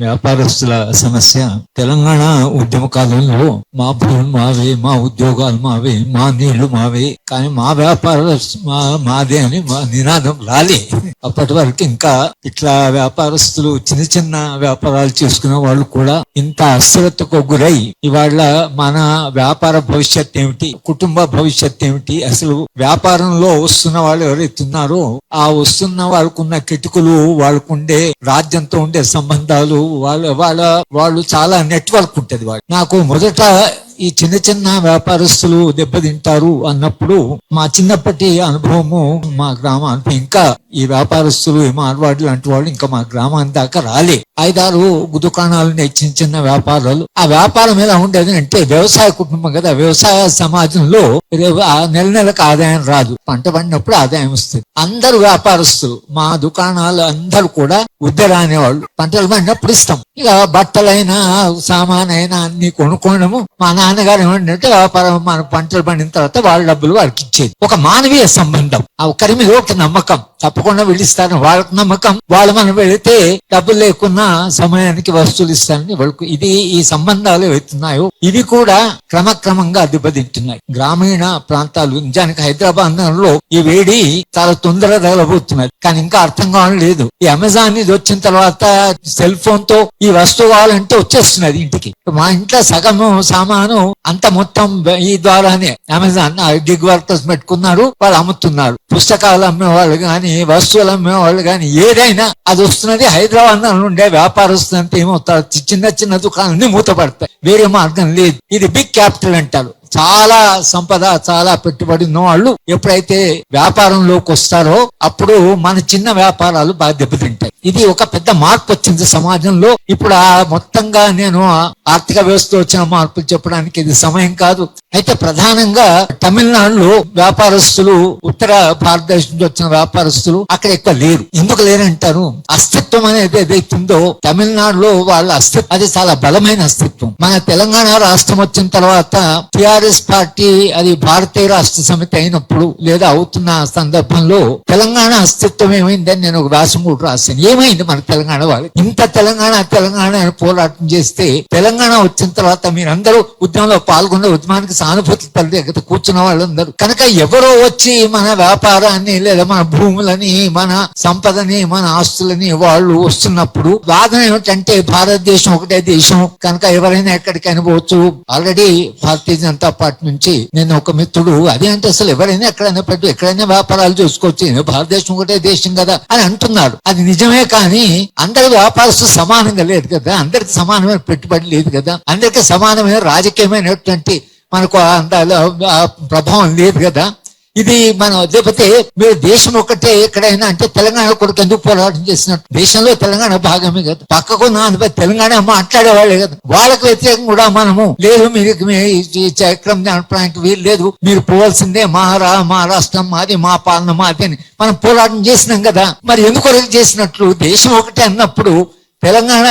వ్యాపారస్తుల సమస్య. తెలంగాణ ఉద్యమ కాలంలో మా భూమి మావే మా ఉద్యోగాలు మావే మా నీళ్ళు మావే. కానీ మా వ్యాపార మా మాదే అని మా నినాదం రాలే. అప్పటి వరకు ఇంకా ఇట్లా వ్యాపారస్తులు చిన్న చిన్న వ్యాపారాలు చేసుకునే వాళ్ళు కూడా ఇంత అస్థిరతకు గురై ఇవాళ మన వ్యాపార భవిష్యత్ ఏమిటి కుటుంబ భవిష్యత్ ఏమిటి అసలు వ్యాపారంలో వస్తున్న వాళ్ళు ఎవరైతున్నారో ఆ వస్తున్న వాళ్ళకున్న కిటుకులు వాళ్ళకుండే రాజ్యంతో ఉండే సంబంధాలు వాళ్ళ వాళ్ళ వాళ్ళు చాలా నెట్వర్క్ ఉంటది వాళ్ళు నాకు మొదట ఈ చిన్న చిన్న వ్యాపారస్తులు దెబ్బతింటారు అన్నప్పుడు మా చిన్నప్పటి అనుభవము మా గ్రామానికి ఇంకా ఈ వ్యాపారస్తులు మార్వాడు లాంటి వాళ్ళు ఇంకా మా గ్రామానికి దాకా రాలే. ఐదారు దుకాణాలు చిన్న చిన్న వ్యాపారాలు. ఆ వ్యాపారం ఎలా ఉండేది అంటే వ్యవసాయ కుటుంబం కదా వ్యవసాయ సమాజంలో ఆ నెల నెలకు ఆదాయం రాదు. పంట పండినప్పుడు ఆదాయం వస్తుంది. అందరు వ్యాపారస్తులు మా దుకాణాలు అందరూ కూడా ఉద్దర అనేవాళ్ళు పంటలు పండినప్పుడు ఇస్తాం. ఇక బట్టలైనా సామానైనా అన్ని కొనుక్కోవడము మా నాన్నగారు ఏమంటే వ్యాపారం మన పంటలు పండిన తర్వాత వాళ్ళ డబ్బులు వాళ్ళకి ఇచ్చేది. ఒక మానవీయ సంబంధం. ఒకరి మీద ఒక నమ్మకం. తప్పకుండా వెళ్ళిస్తారని వాళ్ళకి నమ్మకం. వాళ్ళు మనం వెళితే డబ్బులు లేకున్నా సమయానికి వస్తువులు ఇస్తారని వాళ్ళకు ఇది ఈ సంబంధాలు అవుతున్నాయో ఇవి కూడా క్రమక్రమంగా దెబ్బతింటున్నాయి. గ్రామీణ ప్రాంతాలు నిజానికి హైదరాబాద్ నగరంలో ఈ వేడి చాలా తొందరగా తగలబోతున్నది. కానీ ఇంకా అర్థం కావడం లేదు. ఈ అమెజాన్ ఇది వచ్చిన తర్వాత సెల్ ఫోన్తో ఈ వస్తువు కావాలంటే వచ్చేస్తున్నది ఇంటికి. మా ఇంట్లో సగము సామాను అంత మొత్తం ఈ ద్వారానే. అమెజాన్ గిగ్ వర్కర్స్ పెట్టుకున్నారు వాళ్ళు అమ్ముతున్నారు. పుస్తకాలు అమ్మేవాళ్ళు గాని వస్తువులు అమ్మేవాళ్ళు గాని ఏదైనా అది వస్తున్నది హైదరాబాద్ నుండే వ్యాపారస్తులు అంటే ఏమవుతారు చిన్న చిన్న దుకాణాలన్నీ మూతపడతాయి. వేరే మార్గం లేదు. ఇది బిగ్ క్యాపిటల్ అంటారు. చాలా సంపద చాలా పెట్టుబడి ఉన్న వాళ్ళు ఎప్పుడైతే వ్యాపారంలోకి వస్తారో అప్పుడు మన చిన్న వ్యాపారాలు బాగా దెబ్బతింటాయి. ఇది ఒక పెద్ద మార్పు వచ్చింది సమాజంలో. ఇప్పుడు ఆ మొత్తంగా నేను ఆర్థిక వ్యవస్థ వచ్చిన మార్పులు చెప్పడానికి ఇది సమయం కాదు. అయితే ప్రధానంగా తమిళనాడులో వ్యాపారస్తులు ఉత్తర భారతదేశం నుంచి వచ్చిన వ్యాపారస్తులు అక్కడ ఎక్కువ లేరు. ఎందుకు లేరంటారు అస్తిత్వం అనేది ఏదైతుందో తమిళనాడులో వాళ్ళ అస్తిత్వం అది చాలా బలమైన అస్తిత్వం. మన తెలంగాణ రాష్ట్రం వచ్చిన తర్వాత టిఆర్ఎస్ పార్టీ అది భారతీయ రాష్ట్ర సమితి అయినప్పుడు లేదా అవుతున్న సందర్భంలో తెలంగాణ అస్తిత్వం ఏమైందని నేను ఒక వ్యాసం కూడా రాశాను. ఏమైంది మన తెలంగాణ వాళ్ళు ఇంత తెలంగాణ తెలంగాణ అని పోరాటం చేస్తే తెలంగాణ వచ్చిన తర్వాత మీరందరూ ఉద్యమంలో పాల్గొన్న ఉద్యమానికి సానుభూతి తల్లి దగ్గర కూర్చున్న వాళ్ళందరూ. కనుక ఎవరో వచ్చి మన వ్యాపారాన్ని లేదా మన భూములని మన సంపదని మన ఆస్తులని వాళ్ళు వస్తున్నప్పుడు వాదన ఏమిటంటే భారతదేశం ఒకటే దేశం. కనుక ఎవరైనా ఎక్కడికైనా పోవచ్చు. ఆల్రెడీ భారతీయ జనతా పార్టీ నుంచి నేను ఒక మిత్రుడు. అదే అంటే అసలు ఎవరైనా ఎక్కడైనా పెట్టు ఎక్కడైనా వ్యాపారాలు చూసుకోవచ్చు. భారతదేశం ఒకటే దేశం కదా అని అంటున్నాడు అది నిజమే కానీ అందరి వ్యాపారస్తు సమానంగా లేదు కదా. అందరికి సమానమైన పెట్టుబడి లేదు కదా. అందరికి సమానమైన రాజకీయమైనటువంటి మనకు అంత ప్రభావం లేదు కదా. ఇది మనం లేకపోతే మీరు దేశం ఒక్కటే ఎక్కడైనా అంటే తెలంగాణ కొడుకు ఎందుకు పోరాటం చేసినట్టు దేశంలో తెలంగాణ భాగమే కదా. పక్కకు నాన్న తెలంగాణ మాట్లాడేవాళ్ళే కదా. వాళ్ళకి వ్యతిరేకంగా కూడా మనము లేదు మీరు మీ చక్రం నడపడానికి వీలు లేదు. మీరు పోవాల్సిందే మా రా మా రాష్ట్రం మాది మా పాలన మాది అని. మనం పోరాటం చేసినాం కదా. మరి ఎందుకు చేసినట్లు? దేశం ఒకటే అన్నప్పుడు తెలంగాణ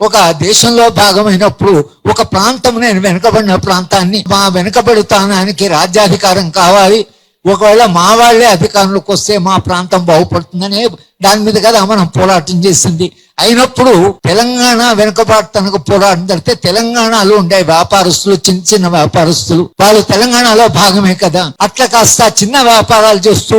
ఒక దేశంలో భాగమైనప్పుడు ఒక ప్రాంతం నేను వెనుకబడిన ప్రాంతాన్ని మా వెనుకబడుతానానికి రాజ్యాధికారం కావాలి. ఒకవేళ మా వాళ్ళే అధికారంలోకి వస్తే మా ప్రాంతం బాగుపడుతుందనే దాని మీద కదా మనం పోరాటం చేసింది. అయినప్పుడు తెలంగాణ వెనుకబాటుతనకు పోరాటం జరిగితే తెలంగాణలో ఉండే వ్యాపారస్తులు చిన్న చిన్న వ్యాపారస్తులు వాళ్ళు తెలంగాణలో భాగమే కదా. అట్లా కాస్త చిన్న వ్యాపారాలు చేస్తూ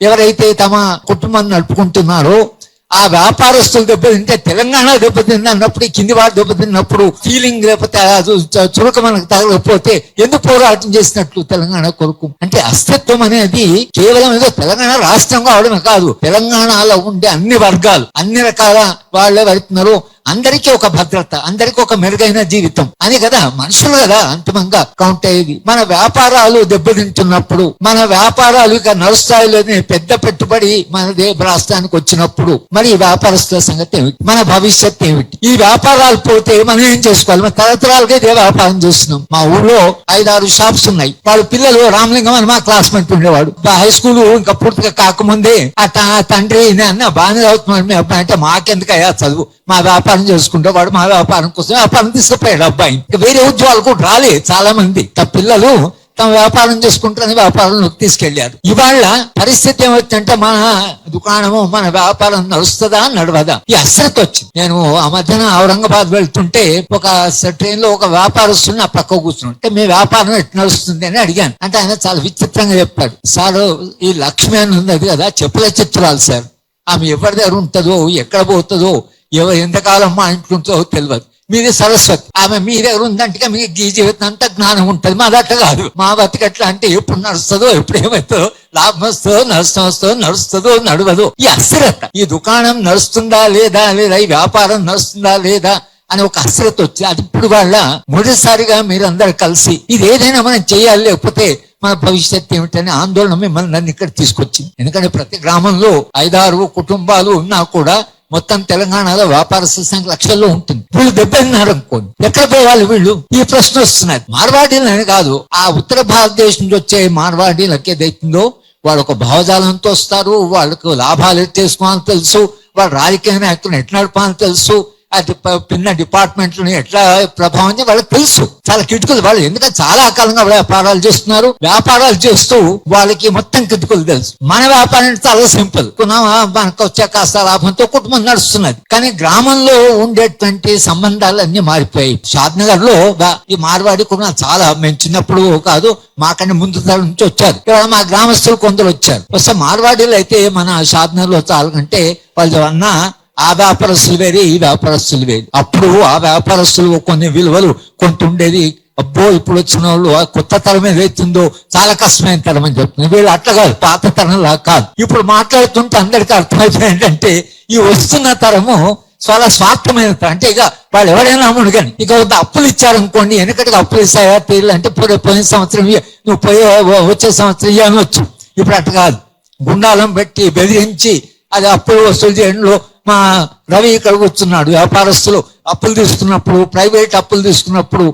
ఎవరైతే తమ కుటుంబాన్ని నడుపుకుంటున్నారో ఆ వ్యాపారస్తులు దెబ్బతింటే తెలంగాణ దెబ్బతింది అన్నప్పుడు కింది వాడు దెబ్బతిన్నప్పుడు ఫీలింగ్ లేకపోతే ఆ చురక మనకు తగలకపోతే ఎందుకు పోరాటం చేసినట్లు తెలంగాణ కొరకు అంటే అస్తిత్వం అనేది కేవలం ఏదో తెలంగాణ రాష్ట్రం కావడమే కాదు తెలంగాణలో ఉండే అన్ని వర్గాలు అన్ని రకాల వాళ్ళే వెళ్తున్నారు అందరికీ ఒక భద్రత అందరికీ ఒక మెరుగైన జీవితం. అని కదా మనుషులు కదా అంతిమంగా కౌంట్ అయ్యేది. మన వ్యాపారాలు దెబ్బతింటున్నప్పుడు మన వ్యాపారాలు ఇక నడుస్తాయి పెద్ద పెట్టుబడి మన దే రాష్ట్రానికి వచ్చినప్పుడు మరి ఈ వ్యాపారస్తుల సంగతి ఏమిటి? మన భవిష్యత్ ఏమిటి? ఈ వ్యాపారాలు పోతే మనం ఏం చేసుకోవాలి? మన తరతరాలుగా ఇదే వ్యాపారం చేస్తున్నాం. మా ఊళ్ళో ఐదారు షాప్స్ ఉన్నాయి. వాళ్ళ పిల్లలు రామలింగం అని మా క్లాస్మేట్ ఉండేవాడు. హై స్కూల్ ఇంకా పూర్తిగా కాకముందే ఆ తండ్రి అన్న బాగానే చదువుతున్నాడు మీ అబ్బాయి అంటే మాకెందుకయ్యా చదువు? మా వ్యాపారం చేసుకుంటే వాడు మా వ్యాపారం కోసం వ్యాపారం తీసుకుపోయాడు అబ్బాయి. ఇంకా వేరే ఉద్యోగాలకు రాలే చాలా మంది తమ పిల్లలు తమ వ్యాపారం చేసుకుంటారని వ్యాపారంలోకి తీసుకెళ్ళారు ఇవాళ పరిస్థితి ఏమవుతుందంటే మన దుకాణము మన వ్యాపారం నడుస్తుందా నడవదా? ఈ అశ్రద్ధ వచ్చింది. నేను ఆ మధ్యన ఔరంగాబాద్ వెళ్తుంటే ఒక ట్రైన్లో ఒక వ్యాపారస్తుని నా పక్క కూర్చున్నాడు. మీ వ్యాపారం ఎట్లా నడుస్తుంది అని అడిగాను. అంటే ఆయన చాలా విచిత్రంగా చెప్పాడు. సార్ ఈ లక్ష్మి అని ఉన్నది కదా చెప్పుల చిత్రాలు సార్. ఆమె ఎవరి దగ్గర ఉంటుందో ఎక్కడ పోతుందో ఎవరు ఎంతకాలం మా ఇంట్లో ఉంటుందో తెలియదు మీది సరస్వతి. ఆమె మీ దగ్గర ఉందంటే మీకు ఈ జీవితం అంతా జ్ఞానం ఉంటుంది. మా అట్లా కాదు. మా బతికి ఎట్లా అంటే ఎప్పుడు నడుస్తుందో ఎప్పుడు ఏమవుతుందో లాభం వస్తుందో నష్టం వస్తుందో నడుస్తుందో నడవదు. ఈ అస్థిరత ఈ దుకాణం నడుస్తుందా లేదా లేదా? ఈ వ్యాపారం నడుస్తుందా లేదా? అని ఒక అస్థిరత వచ్చి అది ఇప్పుడు వాళ్ళ మొదటిసారిగా మీరందరూ కలిసి ఇది ఏదైనా మనం చేయాలి లేకపోతే మన భవిష్యత్తు ఏమిటనే ఆందోళన మిమ్మల్ని నన్ను ఇక్కడ తీసుకొచ్చింది. ఎందుకంటే ప్రతి గ్రామంలో ఐదారు కుటుంబాలు ఉన్నా కూడా మొత్తం తెలంగాణలో వ్యాపార సంఖ్య లక్షల్లో ఉంటుంది. వీళ్ళు దెబ్బతిన్నారు అనుకోండి. ఎక్కడ పోవాలి వీళ్ళు ఈ ప్రశ్న వస్తున్నది. మార్వాడీలని కాదు ఆ ఉత్తర భారతదేశం నుంచి వచ్చే మార్వాడీలకి ఏదైతుందో వాళ్ళు ఒక భావజాలంతో వస్తారు వాళ్ళకు లాభాలు ఎట్లా తెలుసు వాళ్ళ రాజకీయ నాయకులను ఎట్లా నడపాలని తెలుసు అది పిన్న డిపార్ట్మెంట్లను ఎట్లా ప్రభావం చేయాలి వాళ్ళకి తెలుసు. చాలా కిటుకులు వాళ్ళు. ఎందుకంటే చాలా కాలంగా వ్యాపారాలు చేస్తున్నారు. వ్యాపారాలు చేస్తూ వాళ్ళకి మొత్తం కిటుకులు తెలుసు. మన వ్యాపారం చాలా సింపుల్. కొన్నామా, మనకు వచ్చే కాస్త లాభంతో కుటుంబం నడుస్తున్నది. కానీ గ్రామంలో ఉండేటువంటి సంబంధాలు అన్ని మారిపోయాయి. షాద్నగర్లో ఈ మార్వాడి కూడా చాలా మేము చిన్నప్పుడు కాదు మాకన్నా ముందు తరం నుంచి వచ్చారు. ఇక్కడ మా గ్రామస్తులు కొందరు వచ్చారు. వస్తే మార్వాడీలు అయితే మన షాద్నగర్లో చాలా కంటే వాళ్ళు అన్నా ఆ వ్యాపారస్తులు వేరే ఈ వ్యాపారస్తులు వేరే అప్పుడు ఆ వ్యాపారస్తులు కొన్ని విలువలు కొంత ఉండేది. అబ్బో ఇప్పుడు వచ్చిన వాళ్ళు ఆ కొత్త తరం ఏదైతుందో చాలా కష్టమైన తరం అని చెప్తున్నారు. వీళ్ళు అట్లా కాదు పాత తరంలా కాదు. ఇప్పుడు మాట్లాడుతుంటే అందరికీ అర్థమైపోయింది ఏంటంటే ఈ వస్తున్న తరము చాలా స్వార్థమైన తరం. అంటే ఇక వాళ్ళు ఎవరైనా అమ్ముడు కానీ ఇక వద్ద అప్పులు ఇచ్చారనుకోండి వెనకటికి అప్పులు ఇస్తాయా తీరు అంటే పోయి- పోయిన సంవత్సరం నువ్వు పోయే వచ్చే సంవత్సరం ఇవ్వనొచ్చు ఇప్పుడు అట్లా కాదు. గుండాలం పెట్టి బెదిరించి అది అప్పులు వసూలు చేయడంలో మా రవి ఇక్కడ కూర్చున్నాడు. వ్యాపారస్తులు అప్పులు తీసుకున్నప్పుడు ప్రైవేట్ అప్పులు తీసుకున్నప్పుడు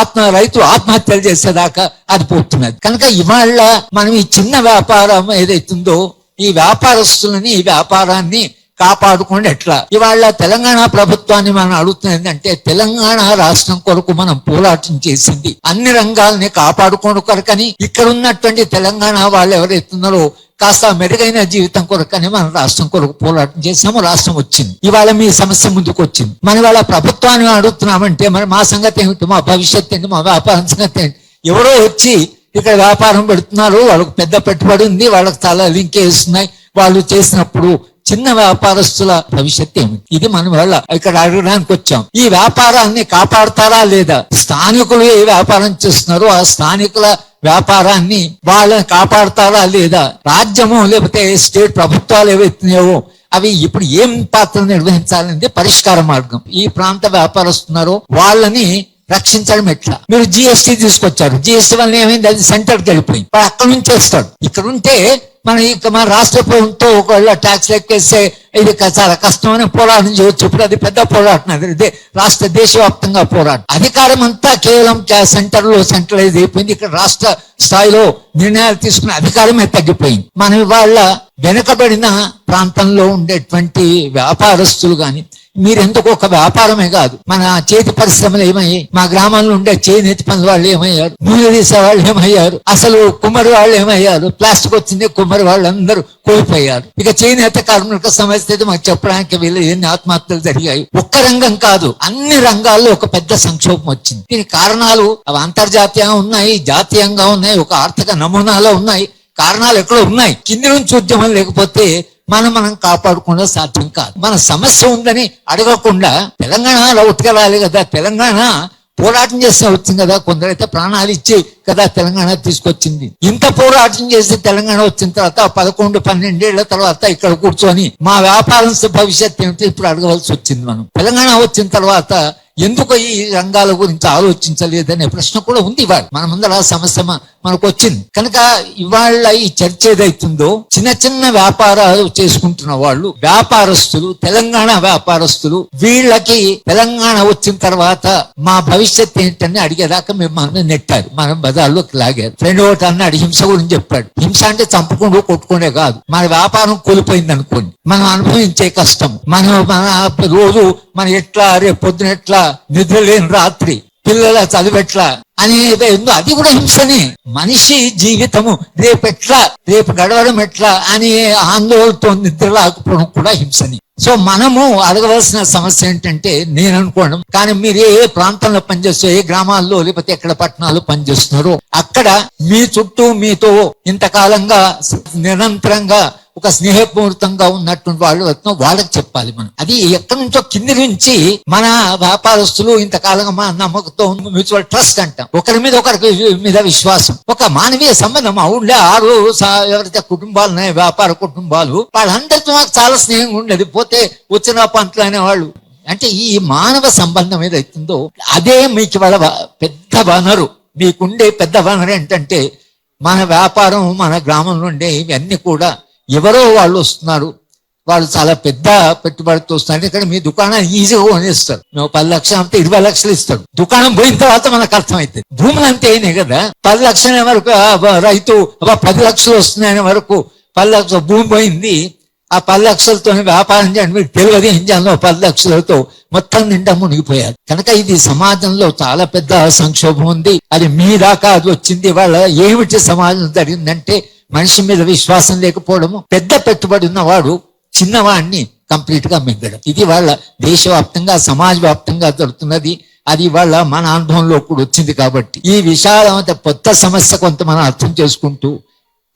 ఆత్మ రైతు ఆత్మహత్యలు చేసేదాకా అది పోతున్నది. కనుక ఇవాళ మనం ఈ చిన్న వ్యాపారం ఏదైతుందో ఈ వ్యాపారస్తులని ఈ వ్యాపారాన్ని కాపాడుకోండి ఎట్లా? ఇవాళ తెలంగాణ ప్రభుత్వాన్ని మనం అడుగుతున్నది ఏంటంటే తెలంగాణ రాష్ట్రం కొరకు మనం పోరాటం చేసింది. అన్ని రంగాల్ని కాపాడుకోండి కొరకని ఇక్కడ ఉన్నటువంటి తెలంగాణ వాళ్ళు ఎవరైతున్నారో కాస్త మెరుగైన జీవితం కొరకని మనం రాష్ట్రం కొరకు పోరాటం చేసాము రాష్ట్రం వచ్చింది. ఇవాళ మీ సమస్య ముందుకు వచ్చింది. మన ఇవాళ ప్రభుత్వాన్ని అడుగుతున్నామంటే మరి మా సంగతి ఏమిటి? మా భవిష్యత్ ఏంటి? మా వ్యాపారం సంగతి ఏంటి? ఎవరో వచ్చి ఇక్కడ వ్యాపారం పెడుతున్నారు వాళ్ళకు పెద్ద పెట్టుబడి ఉంది వాళ్ళకి చాలా లింక్ ఉన్నాయి. వాళ్ళు చేసినప్పుడు చిన్న వ్యాపారస్తుల భవిష్యత్ ఏమిటి? ఇది మనం వల్ల ఇక్కడ అడగడానికి వచ్చాం. ఈ వ్యాపారాన్ని కాపాడతారా లేదా? స్థానికులు ఏ వ్యాపారం చేస్తున్నారో ఆ స్థానికుల వ్యాపారాన్ని వాళ్ళని కాపాడతారా లేదా? రాజ్యము లేకపోతే స్టేట్ ప్రభుత్వాలు ఏవైతున్నాయో అవి ఇప్పుడు ఏం పాత్ర నిర్వహించాలనేది పరిష్కార మార్గం. ఈ ప్రాంత వ్యాపారస్తున్నారో వాళ్ళని రక్షించడం ఎట్లా? మీరు జిఎస్టీ తీసుకొచ్చారు. జిఎస్టీ వల్ల ఏమైంది? అది సెంటర్కి వెళ్ళిపోయింది. అక్కడ నుంచి వస్తాడు ఇక్కడ ఉంటే మన ఇక మన రాష్ట్ర ప్రభుత్వం ఒకవేళ ట్యాక్స్ లెక్కేస్తే ఇది చాలా కష్టమైన పోరాటం చేయవచ్చు ఇప్పుడు అది పెద్ద పోరాటం అది. రాష్ట్ర దేశవ్యాప్తంగా పోరాటం. అధికారం అంతా కేవలం సెంటర్లో సెంట్రలైజ్ అయిపోయింది. ఇక్కడ రాష్ట్ర స్థాయిలో నిర్ణయాలు తీసుకునే అధికారమే తగ్గిపోయింది. మనం ఇవాళ వెనుకబడిన ప్రాంతంలో ఉండేటువంటి వ్యాపారస్తులు కానీ మీరెందుకు ఒక వ్యాపారమే కాదు. మన చేతి పరిశ్రమలు ఏమయ్యాయి మా గ్రామంలో ఉండే చేనేతి పనుల వాళ్ళు ఏమయ్యారు? నూనె తీసే వాళ్ళు ఏమయ్యారు? అసలు కుమ్మరి వాళ్ళు ఏమయ్యారు? ప్లాస్టిక్ వచ్చింది కుమ్మరి వాళ్ళు అందరూ కోల్పోయారు. ఇక చేనేత కార్మిక సమస్య అయితే మాకు చెప్పడానికి వీళ్ళు ఎన్ని ఆత్మహత్యలు జరిగాయి? ఒక్క రంగం కాదు అన్ని రంగాల్లో ఒక పెద్ద సంక్షోభం వచ్చింది. దీనికి కారణాలు అవి అంతర్జాతీయంగా ఉన్నాయి జాతీయంగా ఉన్నాయి ఒక ఆర్థిక నమూనాలో ఉన్నాయి. కారణాలు ఎక్కడో ఉన్నాయి. కింది నుంచి ఉద్యమం లేకపోతే మనం మనం కాపాడుకుండా సాధ్యం కాదు. మన సమస్య ఉందని అడగకుండా తెలంగాణలో ఉతకరాలి కదా తెలంగాణ పోరాటం చేస్తే వచ్చింది కదా కొందరైతే ప్రాణాలు ఇచ్చి కదా తెలంగాణ తీసుకొచ్చింది. ఇంత పోరాటం చేసి తెలంగాణ వచ్చిన తర్వాత పదకొండు పన్నెండేళ్ళ తర్వాత ఇక్కడ కూర్చొని మా వ్యాపారం భవిష్యత్ ఏమిటి ఇప్పుడు అడగవలసి వచ్చింది మనం. తెలంగాణ వచ్చిన తర్వాత ఎందుకు ఈ రంగాల గురించి ఆలోచించలేదనే ప్రశ్న కూడా ఉంది ఇవాళ. మన ముందర సమస్య మనకు వచ్చింది. కనుక ఇవాళ ఈ చర్చ ఏదైతుందో చిన్న చిన్న వ్యాపారాలు చేసుకుంటున్న వాళ్ళు వ్యాపారస్తులు తెలంగాణ వ్యాపారస్తులు వీళ్ళకి తెలంగాణ వచ్చిన తర్వాత మా భవిష్యత్ ఏంటని అడిగేదాకా మిమ్మల్ని నెట్టారు. మనం బజార్లోకి లాగారు. ఫ్రెండ్ ఒకటి అన్నాడు హింస గురించి చెప్పాడు. హింస అంటే చంపకుండా కొట్టుకునే కాదు. మన వ్యాపారం కోల్పోయింది అనుకోండి. మనం అనుభవించే కష్టం. మనం మన రోజు మన ఎట్లా రేపు పొద్దున ఎట్లా నిద్ర లేని రాత్రి పిల్లల చదివెట్లా? అని ఏందో అది కూడా హింసని. మనిషి జీవితము రేపెట్లా రేపు గడవడం ఎట్లా అని ఆందోళనతో నిద్ర రాకపోవడం కూడా హింసని. సో మనము అడగవలసిన సమస్య ఏంటంటే నేను అనుకోవడం. కానీ మీరు ఏ ప్రాంతంలో పనిచేస్తూ ఏ గ్రామాల్లో లేకపోతే ఎక్కడ పట్టణాల్లో పనిచేస్తున్నారో అక్కడ మీ చుట్టూ మీతో ఇంతకాలంగా నిరంతరంగా ఒక స్నేహపూరితంగా ఉన్నటువంటి వాళ్ళు వస్తున్న వాళ్ళకి చెప్పాలి మనం. అది ఎక్కడి నుంచో కింది నుంచి మన వ్యాపారస్తులు ఇంతకాలంగా మా నమ్మకంతో మ్యూచువల్ ట్రస్ట్ అంటాం. ఒకరి మీద ఒకరికి మీద విశ్వాసం. ఒక మానవీయ సంబంధం అవునులే ఆరు ఎవరైతే కుటుంబాలు ఉన్నాయి వ్యాపార కుటుంబాలు వాళ్ళందరితో నాకు చాలా స్నేహంగా ఉండేది. పోతే వచ్చిన పంటలు అనేవాళ్ళు. అంటే ఈ మానవ సంబంధం ఏదైతుందో అదే మీకు వాళ్ళ పెద్ద వనరు. మీకుండే పెద్ద వనరు ఏంటంటే మన వ్యాపారం మన గ్రామం నుండి ఇవన్నీ కూడా ఎవరో వాళ్ళు వస్తున్నారు. వాళ్ళు చాలా పెద్ద పెట్టుబడితో వస్తున్నారు. ఇక్కడ మీ దుకాణం ఈజీగా కొనిస్తారు. మేము పది లక్షలు అంటే ఇరవై లక్షలు ఇస్తారు. దుకాణం పోయిన తర్వాత మనకు అర్థమైతే భూములు అంతే అయినాయి కదా. పది లక్షల వరకు రైతు పది లక్షలు వస్తున్నాయనే వరకు పది లక్షల భూమి పోయింది. ఆ పది లక్షలతో వ్యాపారం చేయండి. మీకు తెలియదు ఏం చేయాలో. పది లక్షలతో మొత్తం నిండా మునిగిపోయారు. కనుక ఇది సమాజంలో చాలా పెద్ద సంక్షోభం ఉంది. అది మీ దాకా అది వచ్చింది. వాళ్ళ ఏమిటి సమాజం జరిగిందంటే మనిషి మీద విశ్వాసం లేకపోవడము పెద్ద పెట్టుబడి ఉన్నవాడు చిన్నవాడిని కంప్లీట్గా మింగడం ఇది వాళ్ళ దేశవ్యాప్తంగా సమాజ వ్యాప్తంగా జరుగుతున్నది. అది వాళ్ళ మన అనుభవంలో కూడా వచ్చింది కాబట్టి. ఈ విశాలమైన కొత్త సమస్య కొంత మనం అర్థం చేసుకుంటూ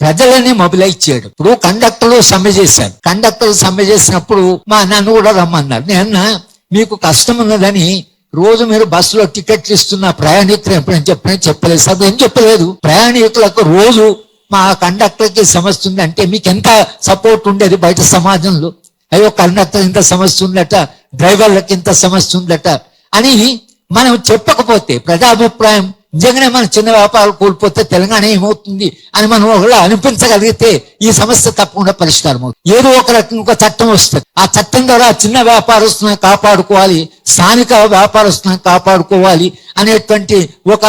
ప్రజలని మొబిలైజ్ చేయడం. ఇప్పుడు కండక్టర్లు సమ్మె చేశారు. కండక్టర్లు సమ్మె చేసినప్పుడు మా నన్ను కూడా రమ్మన్నారు. నేను మీకు కష్టం ఉన్నదని రోజు మీరు బస్సులో టికెట్లు ఇస్తున్న ప్రయాణికులు ఎప్పుడైనా చెప్పని చెప్పలేదు. సార్ ఏం చెప్పలేదు. ప్రయాణికులకు రోజు మా కండక్టర్కి సమస్య ఉంది అంటే మీకు ఎంత సపోర్ట్ ఉండేది బయట సమాజంలో? అయ్యో కండక్టర్ ఇంత సమస్య ఉందట డ్రైవర్లకు ఇంత సమస్య ఉందట అని మనం చెప్పకపోతే ప్రజాభిప్రాయం నిజంగానే మన చిన్న వ్యాపారాలు కోల్పోతే తెలంగాణ ఏమవుతుంది అని మనం ఒకవేళ అనిపించగలిగితే ఈ సమస్య తప్పకుండా పరిష్కారం అవుతుంది. ఏదో ఒక రకంగా ఒక చట్టం వస్తుంది. ఆ చట్టం ద్వారా చిన్న వ్యాపారస్తులను కాపాడుకోవాలి స్థానిక వ్యాపారస్తులను కాపాడుకోవాలి అనేటువంటి ఒక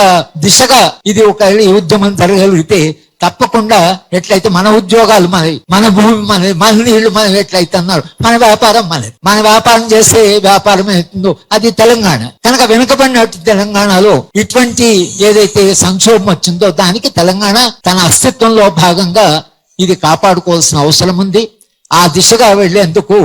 దిశగా ఇది ఒక ఉద్యమం జరగగలిగితే తప్పకుండా ఎట్లయితే మన ఉద్యోగాలు మనవి మన భూమి మనది మన నీళ్ళు మనం ఎట్లయితే అన్నారు మన వ్యాపారం మనది మన వ్యాపారం చేసే వ్యాపారం అవుతుందో అది తెలంగాణ. కనుక వెనుకబడినట్టు తెలంగాణలో ఇటువంటి ఏదైతే సంక్షోభం వచ్చిందో దానికి తెలంగాణ తన అస్తిత్వంలో భాగంగా ఇది కాపాడుకోవాల్సిన అవసరం ఉంది. ఆ దిశగా వెళ్ళేందుకు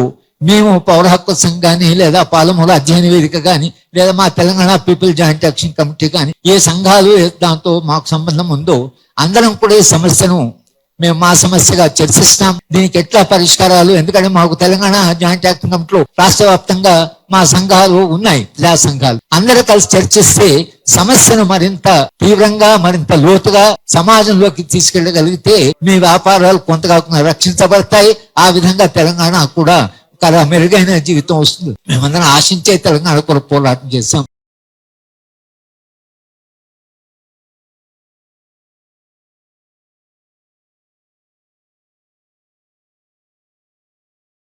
మేము పౌర హక్కు సంఘం కానీ లేదా పాలమూల అధ్యయన వేదిక కానీ లేదా మా Telangana people joint action committee కానీ ఏ సంఘాలు దాంతో మాకు సంబంధం ఉందో అందరం కూడా ఈ సమస్యను మేము మా సమస్యగా చర్చిస్తాం. దీనికి ఎట్లా పరిష్కారాలు? ఎందుకంటే మాకు తెలంగాణ జాయింట్ యాక్షన్ కమిటీలో రాష్ట్ర వ్యాప్తంగా మా సంఘాలు ఉన్నాయి ప్రజా సంఘాలు. అందరూ కలిసి చర్చిస్తే సమస్యను మరింత తీవ్రంగా మరింత లోతుగా సమాజంలోకి తీసుకెళ్ళగలిగితే మీ వ్యాపారాలు కొంతగా రక్షించబడతాయి. ఆ విధంగా తెలంగాణ కూడా కదా మెరుగైన జీవితం వస్తుంది. మేమందరం ఆశించే తెలంగాణ కొరకు పోరాటం చేస్తాం.